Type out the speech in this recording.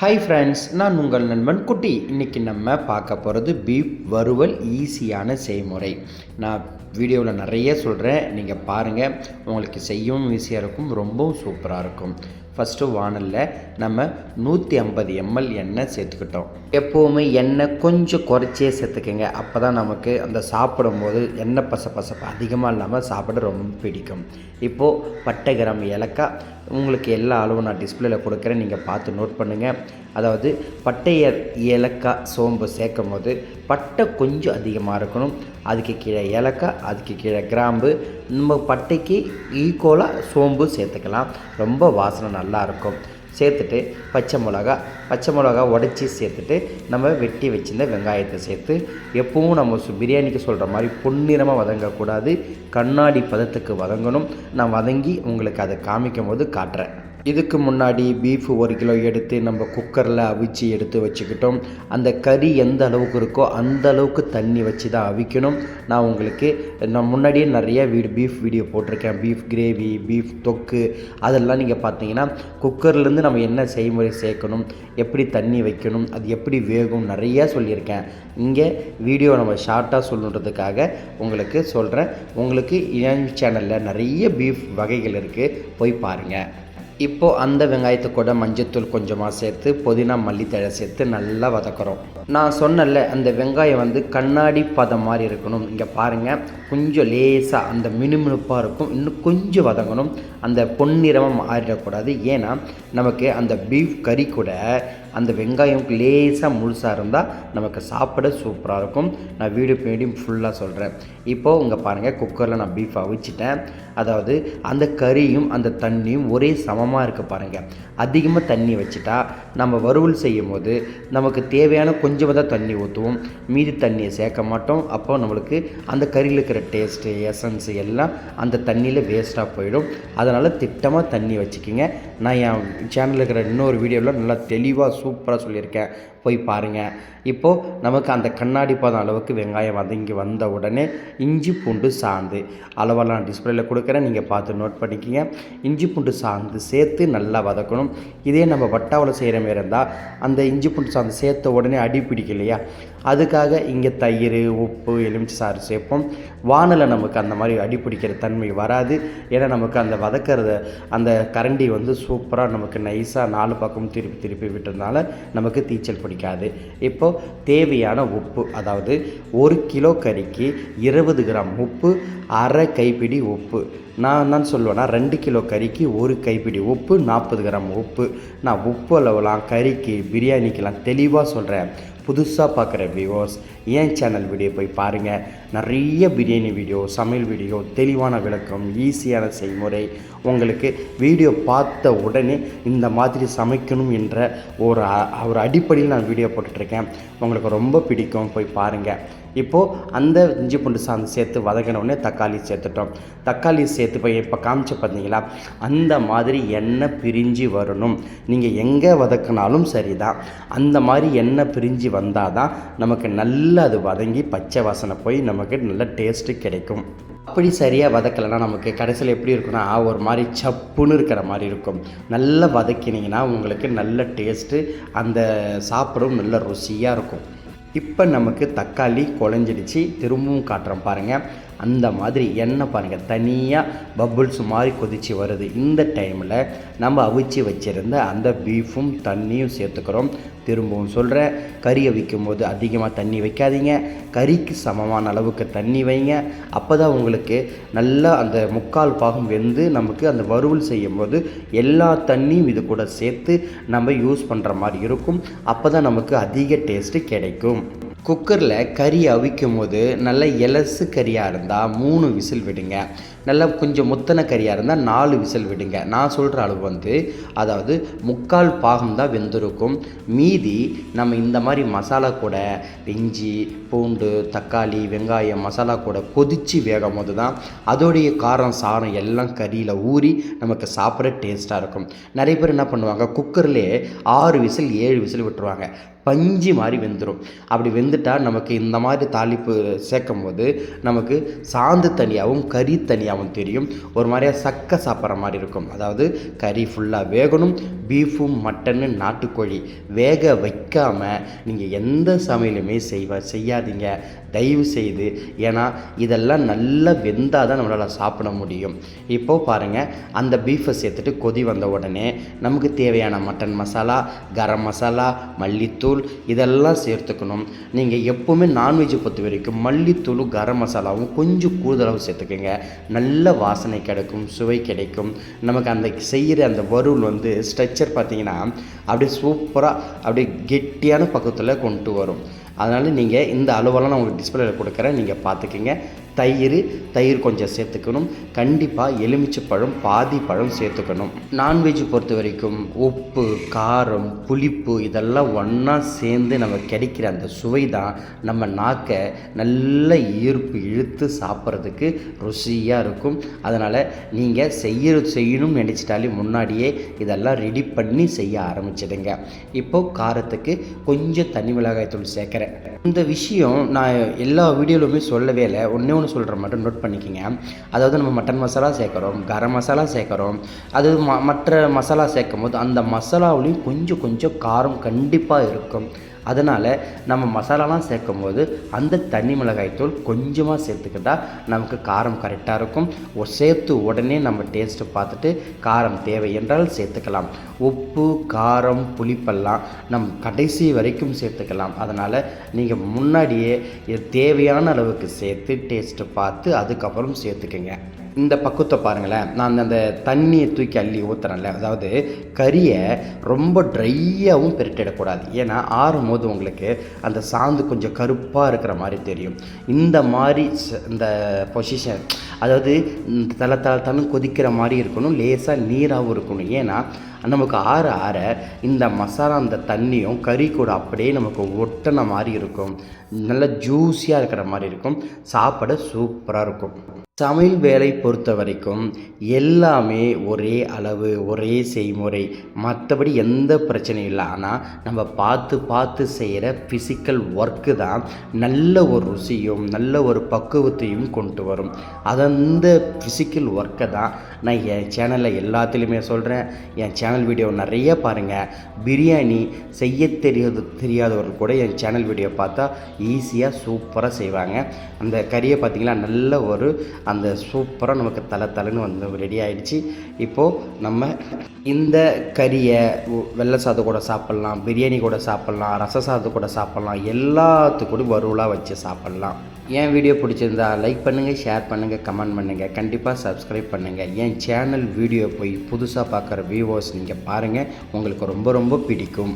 Hi friends நான் உங்கள் நண்பன் குட்டி. இன்றைக்கி நம்ம பார்க்க போகிறது பீப் வறுவல் ஈஸியான செய்முறை. நான் வீடியோவில் நிறைய சொல்கிறேன் நீங்கள் பாருங்கள் உங்களுக்கு செய்யவும் ஈஸியாக இருக்கும். ரொம்பவும் சூப்பராக இருக்கும். ஃபஸ்ட்டு வானலில் நம்ம நூற்றி ஐம்பது எம்எல் எண்ணெய் சேர்த்துக்கிட்டோம். எப்போவுமே எண்ணெய் கொஞ்சம் குறைச்சே சேர்த்துக்கங்க. அப்போ தான் நமக்கு அந்த சாப்பிடும்போது எண்ணெய் பச பசப்பு அதிகமாக இல்லாமல் சாப்பிட ரொம்ப பிடிக்கும். இப்போது பட்டை கிராம் ஏலக்காய் உங்களுக்கு எல்லா அளவும் நான் டிஸ்பிளேல கொடுக்குறேன். நீங்கள் பார்த்து நோட் பண்ணுங்கள் அதாவது பட்டை ஏலக்காய் சோம்பு சேர்க்கும் போது பட்டை கொஞ்சம் அதிகமாக இருக்கணும். அதுக்கு கீழே ஏலக்காய் அதுக்கு கீழே கிராம்பு நம்ம பட்டைக்கு ஈக்குவலாக சோம்பு சேர்த்துக்கலாம். ரொம்ப வாசனை நல்லா இருக்கும் சேர்த்துட்டு பச்சை மிளகா பச்சை மிளகா உடச்சி சேர்த்துட்டு நம்ம வெட்டி வச்சிருந்த வெங்காயத்தை சேர்த்து எப்பவும் நம்ம பிரியாணிக்கு சொல்கிற மாதிரி பொன்னிறமாக வதங்கக்கூடாது. கண்ணாடி பதத்துக்கு வதங்கணும். நான் வதங்கி உங்களுக்கு அதை காமிக்கும் போது காட்டுறேன். இதுக்கு முன்னாடி பீஃப் ஒரு கிலோ எடுத்து நம்ம குக்கரில் அவிச்சு எடுத்து வச்சுக்கிட்டோம். அந்த கறி எந்த அளவுக்கு இருக்கோ அந்த அளவுக்கு தண்ணி வச்சு தான் அவிக்கணும். நான் உங்களுக்கு நான் முன்னாடியே நிறைய வீடு பீஃப் வீடியோ போட்டிருக்கேன். பீஃப் கிரேவி பீஃப் தொக்கு அதெல்லாம் நீங்கள் பார்த்தீங்கன்னா குக்கர்லேருந்து நம்ம என்ன செய்முறை சேர்க்கணும் எப்படி தண்ணி வைக்கணும் அது எப்படி வேகும் நிறையா சொல்லியிருக்கேன். இங்கே வீடியோ நம்ம ஷார்ட்டாக சொல்லணுன்றதுக்காக உங்களுக்கு சொல்கிறேன் உங்களுக்கு என் சேனலில் நிறைய பீஃப் வகைகள் இருக்குது போய் பாருங்கள் இப்போது அந்த வெங்காயத்தை கூட மஞ்சத்தூள் கொஞ்சமாக சேர்த்து புதினா மல்லித்தழை சேர்த்து நல்லா வதக்குறோம். நான் சொன்னல அந்த வெங்காயம் வந்து கண்ணாடி பதம் மாதிரி இருக்கணும். இங்கே பாருங்கள் கொஞ்சம் லேசாக அந்த மினுமினுப்பாக இருக்கும். இன்னும் கொஞ்சம் வதங்கணும். அந்த பொன்னிறமாக மாறிடக்கூடாது. ஏன்னா நமக்கு அந்த பீஃப் கறி கூட அந்த வெங்காயம் லேசாக முழுசாக இருந்தால் நமக்கு சாப்பிட சூப்பராக இருக்கும். நான் வீடியோ பின்னாடி ஃபுல்லாக சொல்கிறேன் இப்போது இங்கே பாருங்கள் குக்கரில் நான் பீஃப் அவிச்சிட்டேன். அதாவது அந்த கறியும் அந்த தண்ணியும் ஒரே சமம் சமமாக இருக்க பாருங்கள் அதிகமாக தண்ணி வச்சுட்டா நம்ம வறுவல் செய்யும் போது நமக்கு தேவையான கொஞ்சமாக தான் தண்ணி ஊற்றுவோம் மீதி தண்ணியை சேர்க்க மாட்டோம். அப்போ நம்மளுக்கு அந்த கறியில் இருக்கிற டேஸ்ட்டு எசன்ஸ் எல்லாம் அந்த தண்ணியில் வேஸ்ட்டாக போயிடும். அதனால் திட்டமாக தண்ணி வச்சுக்கிங்க. நான் என் சேனலில் இருக்கிற இன்னொரு வீடியோவில் நல்லா தெளிவாக சூப்பராக சொல்லியிருக்கேன். போய் பாருங்கள் இப்போது நமக்கு அந்த கண்ணாடி பதம் அளவுக்கு வெங்காயம் வதங்கி வந்த உடனே இஞ்சி பூண்டு சாந்து. அளவெல்லாம் டிஸ்பிளேல கொடுக்குறேன். நீங்கள் பார்த்து நோட் பண்ணிக்கிங்க. இஞ்சி பூண்டு சாந்து சேர்த்து நல்லா வதக்கணும். இதே நம்ம வட்டாவில் செய்கிற மாரி இருந்தால் அந்த இஞ்சி பூண்டு சாந்து சேர்த்த உடனே அடி பிடிக்கலையா? அதுக்காக இங்கே தயிர் உப்பு எலுமிச்சை சாறு சேர்ப்போம். வானிலை நமக்கு அந்த மாதிரி அடி பிடிக்கிற தன்மை வராது. ஏன்னா நமக்கு அந்த வதக்கிறத அந்த கரண்டி வந்து சூப்பராக நமக்கு நைஸாக நாலு பக்கம் திருப்பி திருப்பி விட்டதுனால நமக்கு தீச்சல் பிடிக்காது. இப்போது தேவையான உப்பு அதாவது ஒரு கிலோ கறிக்கு இருபது கிராம் உப்பு அரை கைப்பிடி உப்பு. நான் என்னன்னு சொல்லுவேன்னா ரெண்டு கிலோ கறிக்கு ஒரு கைப்பிடி உப்பு நாற்பது கிராம் உப்பு. நான் உப்பு அளவுலாம் கறிக்கு பிரியாணிக்கெலாம் தெளிவாக சொல்கிறேன் புதுசாக பார்க்குற வியூவர்ஸ் ஏன் சேனல் வீடியோ போய் பாருங்கள் நிறைய பிரியாணி வீடியோ சமையல் வீடியோ தெளிவான விளக்கம் ஈஸியான செய்முறை உங்களுக்கு வீடியோ பார்த்த உடனே இந்த மாதிரி சமைக்கணும் என்ற ஒரு ஒரு அடிப்படையில் நான் வீடியோ போட்டுட்ருக்கேன். உங்களுக்கு ரொம்ப பிடிக்கும் போய் பாருங்கள் இப்போது அந்த இஞ்சி பூண்டு சாந்து சேர்த்து வதக்கின உடனே தக்காளி சேர்த்துட்டோம். தக்காளி சேர்த்து போய் இப்போ காமிச்சு பார்த்தீங்களா அந்த மாதிரி எண்ணெய் பிரிஞ்சு வரணும். நீங்கள் எங்கே வதக்கினாலும் சரிதான். அந்த மாதிரி எண்ணெய் பிரிஞ்சு வந்தால் தான் நமக்கு நல்லா அது வதங்கி பச்சை வாசனை போய் நம்ம நமக்கு நல்ல டேஸ்ட்டு கிடைக்கும். அப்படி சரியாக வதக்கலைன்னா நமக்கு கடைசியில் எப்படி இருக்குன்னா ஒரு மாதிரி சப்புன்னு இருக்கிற மாதிரி இருக்கும். நல்லா வதக்கினீங்கன்னா உங்களுக்கு நல்ல டேஸ்ட்டு அந்த சாப்பிடவும் நல்ல ருசியாக இருக்கும். இப்போ நமக்கு தக்காளி குழஞ்சிடுச்சு. திரும்பவும் காட்டுறோம் பாருங்கள் அந்த மாதிரி எண்ணெய் பாருங்கள் தனியாக பபுள்ஸ் மாதிரி கொதிச்சு வருது. இந்த டைமில் நம்ம அவிச்சு வச்சுருந்த அந்த பீஃபும் தண்ணியும் சேர்த்துக்கிறோம். திரும்பவும் சொல்கிறேன் கறி வைக்கும் போது அதிகமாக தண்ணி வைக்காதீங்க. கறிக்கு சமமான அளவுக்கு தண்ணி வைங்க. அப்போ தான் உங்களுக்கு நல்லா அந்த முக்கால் பாகம் வெந்து நமக்கு அந்த வறுவல் செய்யும் போது எல்லா தண்ணியும் இது கூட சேர்த்து நம்ம யூஸ் பண்ணுற மாதிரி இருக்கும். அப்போ தான் நமக்கு அதிக டேஸ்ட்டு கிடைக்கும். குக்கரில் கறி அவிக்கும் போது நல்ல இலசு கறியாக இருந்தால் மூணு விசில் விடுங்க. நல்லா கொஞ்சம் முத்தன கறியாக இருந்தால் நாலு விசில் விடுங்க. நான் சொல்கிற அளவு வந்து அதாவது முக்கால் பாகம் தான் வெந்திருக்கும். மீதி நம்ம இந்த மாதிரி மசாலா கூட இஞ்சி பூண்டு தக்காளி வெங்காயம் மசாலா கூட கொதித்து வேகும் போது தான் அதோடைய காரம் சாரம் எல்லாம் கறியில் ஊறி நமக்கு சாப்பிட டேஸ்ட்டாக இருக்கும். நிறைய பேர் என்ன பண்ணுவாங்க குக்கர்லேயே ஆறு விசில் ஏழு விசில் விட்டுருவாங்க. பஞ்சு மாதிரி வெந்துடும் அப்படி வெந்துட்டால் நமக்கு இந்த மாதிரி தாளிப்பு சேர்க்கும் போது நமக்கு சாந்து தனியாகவும் கறி தனியாகவும் தெரியும். ஒரு மாதிரியாக சக்கை சாப்பிட்ற மாதிரி இருக்கும். அதாவது கறி ஃபுல்லாக வேகணும். பீஃபும் மட்டனு நாட்டுக்கோழி வேக வைக்காமல் நீங்கள் எந்த சமையலுமே செய்வ செய்யாதீங்க. தயவு செய்து ஏன்னா இதெல்லாம் நல்லா வெந்தால் தான் நம்மளால் சாப்பிட முடியும். இப்போது பாருங்கள் அந்த பீஃபை சேர்த்துட்டு கொதி வந்த உடனே நமக்கு தேவையான மட்டன் மசாலா கரம் மசாலா மல்லித்தூள் இதெல்லாம் சேர்த்துக்கணும். நீங்கள் எப்போவுமே நான்வெஜ் பொறுத்த வரைக்கும் மல்லித்தூளும் கரம் மசாலாவும் கொஞ்சம் கூடுதலாகவும் சேர்த்துக்கோங்க. நல்ல வாசனை கிடைக்கும் சுவை கிடைக்கும். நமக்கு அந்த செய்கிற அந்த வறுவல் வந்து ஸ்ட்ரக்சர் பார்த்திங்கன்னா அப்படியே சூப்பராக அப்படியே கெட்டியான பக்கத்தில் கொண்டு வரும். அதனால் நீங்கள் இந்த அளவெல்லாம் நான் உங்களுக்கு டிஸ்பிளேல கொடுக்குறேன். நீங்கள் பார்த்துக்கிங்க. தயிர் தயிர் கொஞ்சம் சேர்த்துக்கணும். கண்டிப்பாக எலுமிச்சை பழம் பாதி பழம் சேர்த்துக்கணும். நான்வெஜ் பொறுத்த வரைக்கும் உப்பு காரம் புளிப்பு இதெல்லாம் ஒன்றா சேர்ந்து நம்ம கிடைக்கிற அந்த சுவை தான் நம்ம நாக்கை நல்ல ஈர்ப்பு இழுத்து சாப்பிட்றதுக்கு ருசியாக இருக்கும். அதனால் நீங்கள் செய்ய செய்யணும்னு நினச்சிட்டாலே முன்னாடியே இதெல்லாம் ரெடி பண்ணி செய்ய ஆரம்பிச்சிடுங்க. இப்போது காரத்துக்கு கொஞ்சம் தனி மிளகாய் தூள் சேர்க்குறேன். இந்த விஷயம் நான் எல்லா வீடியோலையுமே சொல்லவே இல்லை. ஒன்றே ஒன்று சொல்கிற மட்டும் நோட் பண்ணிக்கோங்க. அதாவது நம்ம மட்டன் மசாலா சேர்க்குறோம் கரம் மசாலா சேர்க்குறோம். அது ம மற்ற மசாலா சேர்க்கும் போது அந்த மசாலாவுலேயும் கொஞ்சம் கொஞ்சம் காரம் கண்டிப்பாக இருக்கும். அதனால் நம்ம மசாலாலாம் சேர்க்கும் போது அந்த தண்ணி மிளகாய் தூள் கொஞ்சமாக சேர்த்துக்கிட்டால் நமக்கு காரம் கரெக்டாக இருக்கும். சேர்த்து உடனே நம்ம டேஸ்ட்டு பார்த்துட்டு காரம் தேவை என்றால் சேர்த்துக்கலாம். உப்பு காரம் புளிப்பெல்லாம் நம் கடைசி வரைக்கும் சேர்த்துக்கலாம். அதனால் நீங்கள் முன்னாடியே இது தேவையான அளவுக்கு சேர்த்து டேஸ்ட்டு பார்த்து அதுக்கப்புறம் சேர்த்துக்கங்க. இந்த பக்குவத்தை பாருங்களேன். நான் அந்த தண்ணியை தூக்கி அள்ளி ஊற்றுறேன்ல அதாவது கறியை ரொம்ப ட்ரையாகவும் பெருட்டிடக்கூடாது. ஏன்னா ஆறும் போது உங்களுக்கு அந்த சாந்து கொஞ்சம் கருப்பாக இருக்கிற மாதிரி தெரியும். இந்த மாதிரி ச- இந்த பொசிஷன் அதாவது இந்த தலை தலை தலை கொதிக்கிற மாதிரி இருக்கணும். லேசாக நீராகவும் இருக்கணும். ஏன்னா நமக்கு ஆற ஆற இந்த மசாலா அந்த தண்ணியும் கறி கூட அப்படியே நமக்கு ஒட்டின மாதிரி இருக்கும். நல்லா ஜூஸியாக இருக்கிற மாதிரி இருக்கும். சாப்பிட சூப்பராக இருக்கும். சமையல் வேலை பொறுத்த வரைக்கும் எல்லாமே ஒரே அளவு ஒரே செய்முறை. மற்றபடி எந்த பிரச்சனையும் இல்லை. ஆனால் நம்ம பார்த்து பார்த்து செய்கிற ஃபிசிக்கல் ஒர்க்கு தான் நல்ல ஒரு ருசியும் நல்ல ஒரு பக்குவத்தையும் கொண்டு வரும். அது அந்த ஃபிசிக்கல் ஒர்க்கை தான் நான் என் சேனலில் எல்லாத்துலேயுமே சொல்கிறேன் என் சேனல் வீடியோ நிறைய பாருங்கள் பிரியாணி செய்ய தெரியாது தெரியாதவர்கள் கூட என் சேனல் வீடியோ பார்த்தா ஈஸியாக சூப்பராக செய்வாங்க. அந்த கறியை பார்த்திங்கன்னா நல்ல ஒரு அந்த சூப்பராக நமக்கு தலை தலைன்னு வந்து ரெடி ஆகிடுச்சு இப்போது நம்ம இந்த கறியை வெள்ளை சாதம் கூட சாப்பிட்லாம் பிரியாணி கூட சாப்பிட்லாம் ரச சாதம் கூட சாப்பிட்லாம் எல்லாத்துக்கூட வறுவலாக வச்சு சாப்பிட்லாம். என் வீடியோ பிடிச்சிருந்தா லைக் பண்ணுங்கள் ஷேர் பண்ணுங்கள் கமெண்ட் பண்ணுங்கள் கண்டிப்பாக சப்ஸ்கிரைப் பண்ணுங்கள் என் சேனல் வீடியோ போய் புதுசாக பார்க்குற வியூவர்ஸ் நீங்கள் பாருங்கள் உங்களுக்கு ரொம்ப ரொம்ப பிடிக்கும்.